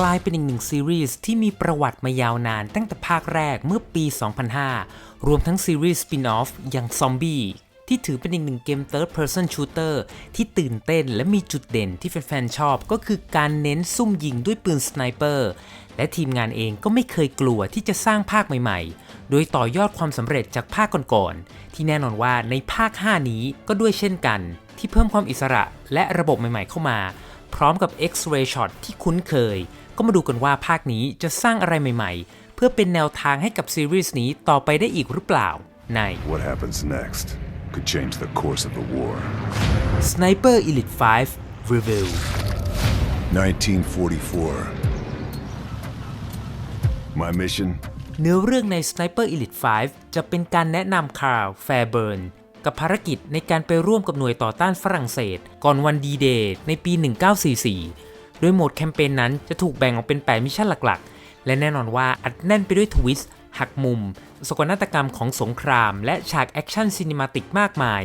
กลายเป็นอีกหนึ่งซีรีส์ที่มีประวัติมายาวนานตั้งแต่ภาคแรกเมื่อปี 2005 รวมทั้งซีรีส์สปินออฟอย่างซอมบี้ที่ถือเป็นอีกหนึ่งเกม Third Person Shooter ที่ตื่นเต้นและมีจุดเด่นที่แฟนๆชอบก็คือการเน้นซุ่มยิงด้วยปืนสไนเปอร์ และทีมงานเองก็ไม่เคยกลัวที่จะสร้างภาคใหม่ๆ โดยต่อยอดความสำเร็จจากภาคก่อนๆ ที่แน่นอนว่าในภาค 5 นี้ก็ด้วยเช่นกัน ที่เพิ่มความอิสระและระบบใหม่ๆเข้ามา พร้อมกับ X-ray shot ที่คุ้นเคย ก็มาดูกันว่าภาคนี้จะสร้างอะไรใหม่ๆ เพื่อเป็นแนวทางให้กับซีรีส์นี้ต่อไปได้อีกหรือเปล่า ใน What happens next could change the course of the war. Sniper Elite 5 Review 1944. My mission? เนื้อเรื่องใน Sniper Elite 5 จะเป็นการแนะนำคาร์ลแฟร์เบิร์น กับภารกิจในการไปร่วมกับหน่วยต่อต้านฝรั่งเศส ก่อนวันดีเดย์ในปี 1944 โดยโหมดแคมเปญนั้นจะถูกแบ่งออกเป็น 8 มิชชั่นหลักๆ และแน่นอนว่าอัดแน่นไปด้วยทวิสต์หักมุม สกนาฏกรรมของสงคราม และฉากแอคชั่นซินิมาติกมากมาย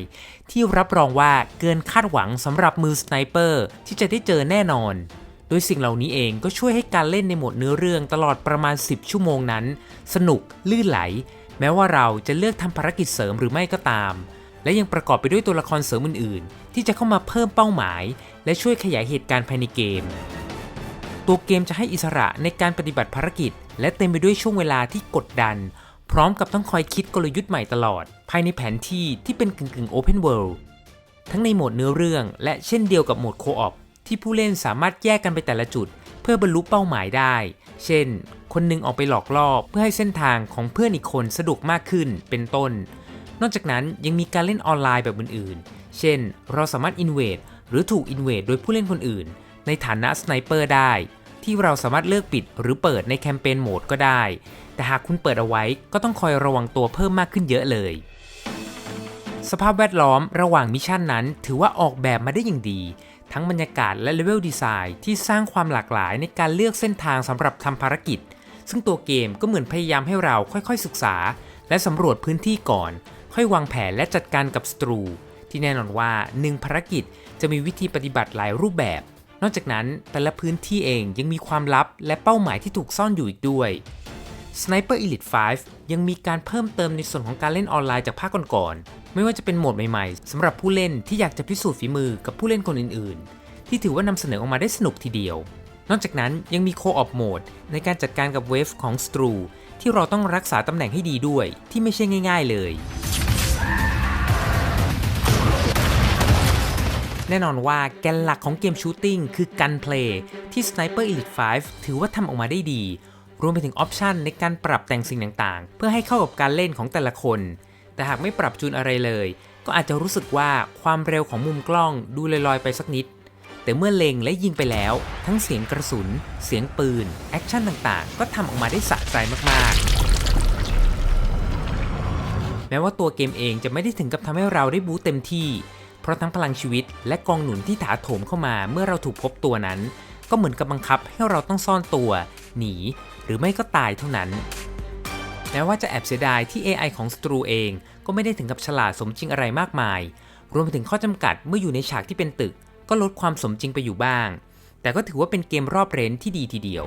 ที่รับรองว่าเกินคาดหวังสำหรับมือสไนเปอร์ที่จะได้เจอแน่นอน โดยสิ่งเหล่านี้เองก็ช่วยให้การเล่นในโหมดเนื้อเรื่องตลอดประมาณ 10 ชั่วโมงนั้น สนุกลื่นไหล แม้ว่าเราจะเลือกทำภารกิจเสริมหรือไม่ก็ตาม และยังประกอบไปด้วยตัวละครเสริมอื่นๆ ที่จะเข้ามาเพิ่มเป้าหมาย และช่วยขยายเหตุการณ์ภายในเกม ตัวเกมจะให้อิสระในการปฏิบัติภารกิจ และเต็มไปด้วยช่วงเวลาที่กดดัน พร้อมกับต้องคอยคิดกลยุทธ์ใหม่ตลอด ภายในแผนที่ที่เป็นกึ่งๆ Open World ทั้งในโหมดเนื้อเรื่องและเช่นเดียวกับโหมดโคออปที่ผู้เล่นสามารถแยกกันไปแต่ละจุด เพื่อบรรลุเป้าหมายได้ เช่น คนหนึงออกไปหลอกล่อเพื่อให้เส้นทางของเพื่อนอีกคนสะดวกมากขึ้นเป็นต้น นอกจากนั้นยังมีการเล่นออนไลน์แบบอื่นๆ เช่น เราสามารถอินเวดหรือถูกอินเวดโดยผู้เล่นคนอื่น ในฐานะสไนเปอร์ได้ ที่เราสามารถเลือกปิดหรือเปิดในแคมเปญโหมดก็ได้ แต่หากคุณเปิดเอาไว้ก็ต้องคอยระวังตัวเพิ่มมากขึ้นเยอะเลย สภาพแวดล้อมระหว่างมิชชั่นนั้น ถือว่าออกแบบมาได้อย่างดี ทั้งบรรยากาศและเลเวลดีไซน์ที่สร้างความหลากหลายในการเลือกเส้นทางสำหรับทำภารกิจ ซึ่งตัวเกมก็เหมือนพยายามให้เราค่อยๆศึกษา และสำรวจพื้นที่ก่อน ค่อยวางแผนและจัดการกับศัตรู ที่แน่นอนว่าหนึ่งภารกิจจะมีวิธีปฏิบัติหลายรูปแบบ นอกจากนั้นแต่ละพื้นที่เองยังมีความลับและเป้าหมายที่ถูกซ่อนอยู่อีกด้วย Sniper Elite 5 ยังมีการเพิ่มเติมในส่วนของการเล่นออนไลน์จากภาคก่อนๆ ไม่ว่าจะเป็นโหมดใหม่ๆสำหรับผู้เล่นที่อยากจะพิสูจน์ฝีมือกับผู้เล่นคนอื่นๆ ที่ถือว่านำเสนอออกมาได้สนุกทีเดียว นอกจากนั้นยังมีโคออปโหมดในการจัดการกับเวฟของสตรูที่เราต้องรักษาตำแหน่งให้ดีด้วยที่ไม่ใช่ง่าย ๆ เลย แน่นอนว่าแกนหลักของเกมชูตติ้งคือกันเพลย์ที่ Sniper Elite 5 ถือว่าทำออกมาได้ดี รวมไปถึงออปชันในการปรับแต่งสิ่งต่างๆ เพื่อให้เข้ากับการเล่นของแต่ละคน แต่หากไม่ปรับจูนอะไรเลย ก็อาจจะรู้สึกว่าความเร็วของมุมกล้องดูลอยๆไปสักนิด แต่เมื่อเล็งและยิงไปแล้ว ทั้งเสียงกระสุน เสียงปืน แอคชั่นต่างๆ ก็ทำออกมาได้สะใจมากๆแม้ว่าตัวเกมเองจะไม่ได้ถึงกับทำให้เราได้บู๊เต็มที่ เพราะทั้งพลังชีวิตและกองหนุนที่ถาโถมเข้ามาเมื่อเราถูกพบตัวนั้น ก็เหมือนกับบังคับให้เราต้องซ่อนตัว หนี หรือไม่ก็ตายเท่านั้นแม้ว่าจะแอบเสียดายที่ AI ของสตรูเองก็ไม่ได้ถึงกับฉลาดสมจริงอะไรมากมาย รวมไปถึงข้อจำกัดเมื่ออยู่ในฉากที่เป็นตึก ก็ลดความสมจริงไปอยู่บ้าง แต่ก็ถือว่าเป็นเกมรอบเรนที่ดีทีเดียว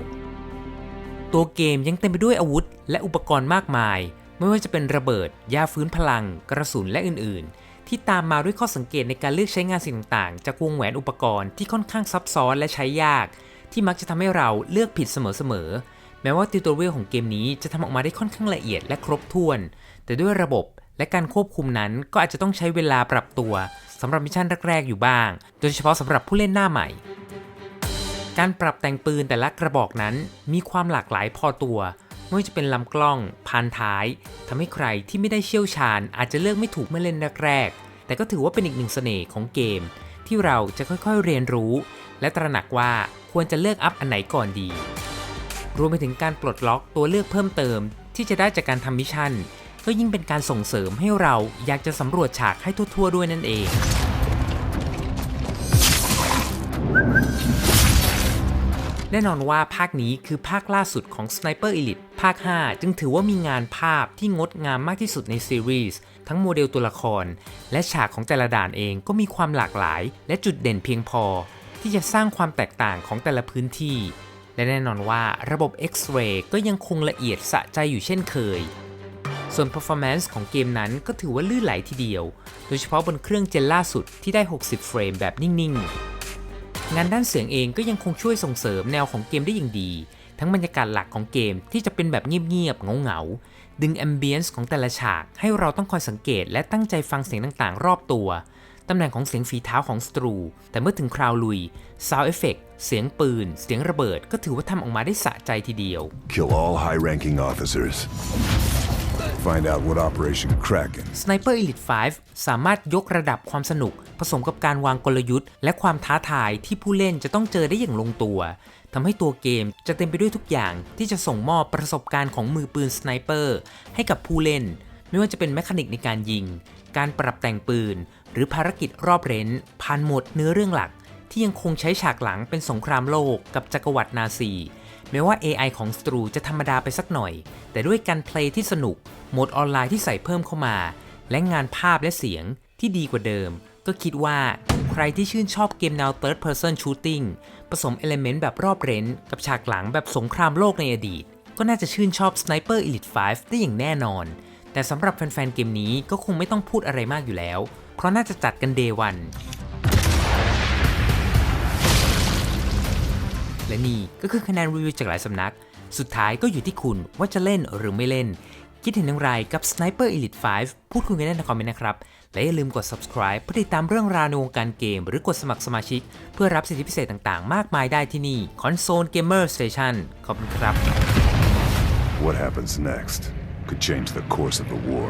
ตัวเกมยังเต็มไปด้วยอาวุธ และอุปกรณ์มากมาย ไม่ว่าจะเป็นระเบิด ยาฟื้นพลัง กระสุนและอื่นๆ ที่ตามมาด้วยข้อสังเกตในการเลือกใช้งานสิ่งต่างๆ จากวงแหวนอุปกรณ์ที่ค่อนข้างซับซ้อนและใช้ยาก ที่มักจะทำให้เราเลือกผิดเสมอๆ แม้ว่าติวตัวเวลของเกมนี้จะทำออกมาได้ค่อนข้างละเอียดและครบถ้วน แต่ด้วยระบบและการควบคุมนั้นก็อาจจะต้องใช้เวลาปรับตัวสำหรับมิชชั่นแรกๆอยู่บ้าง โดยเฉพาะสำหรับผู้เล่นหน้าใหม่ การปรับแต่งปืนแต่ละกระบอกนั้นมีความหลากหลายพอตัว ไม่ว่าจะเป็นลำกล้องพานท้ายทำให้ใครที่ไม่ได้เชี่ยวชาญ อาจจะเลือกไม่ถูกเมื่อเล่นแรกๆแต่ก็ถือว่าเป็นอีกหนึ่งเสน่ห์ของเกม ที่เราจะค่อยๆเรียนรู้ และตระหนักว่าควรจะเลือกอัพอันไหนก่อนดี รวมไปถึงการปลดล็อกตัวเลือกเพิ่มเติม ที่จะได้จากการทำมิชชั่น ก็ยิ่งเป็นการส่งเสริมให้เราอยากจะสำรวจฉากให้ทั่วๆด้วยนั่นเองแน่นอนว่าภาคนี้คือภาคล่าสุดของ Sniper Elite าค 5 จึงถือว่ามีงานภาพที่งดงามมากที่สุดในซีรีส์ทั้งโมเดลตัวละคร และฉากของแต่ละด่านเองก็มีความหลากหลาย และจุดเด่นเพียงพอ ที่จะสร้างความแตกต่างของแต่ละพื้นที่ และแน่นอนว่าระบบ X-Ray ก็ยังคงละเอียดสะใจอยู่เช่นเคย ส่วน performance ของเกมนั้นก็ถือว่าลื่นไหลทีเดียว โดยเฉพาะบนเครื่องเจนล่าสุดที่ได้ 60 เฟรมแบบนิ่งๆ งานด้านเสียงเองก็ยังคงช่วยส่งเสริมแนวของเกมได้อย่างดี ทั้งบรรยากาศหลักของเกมที่จะเป็นแบบเงียบๆเงาๆดึงแอมเบียนซ์ของแต่ละฉาก ให้เราต้องคอยสังเกตและตั้งใจฟังเสียงต่างๆ รอบตัว ตำแหน่งของเสียงฝีเท้าของสตรู แต่เมื่อถึงคราวลุยซาวเอฟเฟกเสียงปืน เสียงระเบิดก็ถือว่าทำออกมาได้สะใจทีเดียว Kill all high-ranking officers. Find out what Operation Kraken Sniper Elite 5 สามารถยกระดับความสนุก ผสมกับการวางกลยุทธ์ และความท้าทายที่ผู้เล่นจะต้องเจอได้อย่างลงตัวทำให้ตัวเกมจะเต็มไปด้วยทุกอย่างที่จะส่งมอบประสบการณ์ของมือปืนสไนเปอร์ให้กับผู้เล่น ไม่ว่าจะเป็นแมคานิกในการยิง การปรับแต่งปืน หรือภารกิจรอบเร้นผ่านหมดเนื้อเรื่องหลัก ที่ยังคงใช้ฉากหลังเป็นสงครามโลกกับจักรวรรดินาซี แม้ว่า AI ของสตรูจะธรรมดาไปสักหน่อย แต่ด้วยการเพลย์ที่สนุก โหมดออนไลน์ที่ใส่เพิ่มเข้ามา และงานภาพและเสียงที่ดีกว่าเดิม ก็คิดว่าใครที่ชื่นชอบเกมแนว Third Person Shooting ผสมเอลเมนต์แบบรอบเร้น กับฉากหลังแบบสงครามโลกในอดีต ก็น่าจะชื่นชอบ Sniper Elite 5 ได้อย่างแน่นอน แต่สำหรับแฟนๆเกมนี้ก็คงไม่ต้องพูดอะไรมากอยู่แล้ว เพราะน่าจะจัดกัน Day 1 และนี่ก็คือคะแนนรีวิวจากหลายสำนัก สุดท้ายก็อยู่ที่คุณว่าจะเล่นหรือไม่เล่น คิดเห็นอย่างไรกับ Sniper Elite 5 พูดคุยกันได้ในคอมเมนต์นะครับ และอย่าลืมกด subscribe เพื่อติดตามเรื่องราวในวงการเกม หรือกดสมัครสมาชิก เพื่อรับสิทธิพิเศษต่างๆ มากมายได้ที่นี่ Console Gamer Station ขอบคุณครับ What happens next could change the course of the war.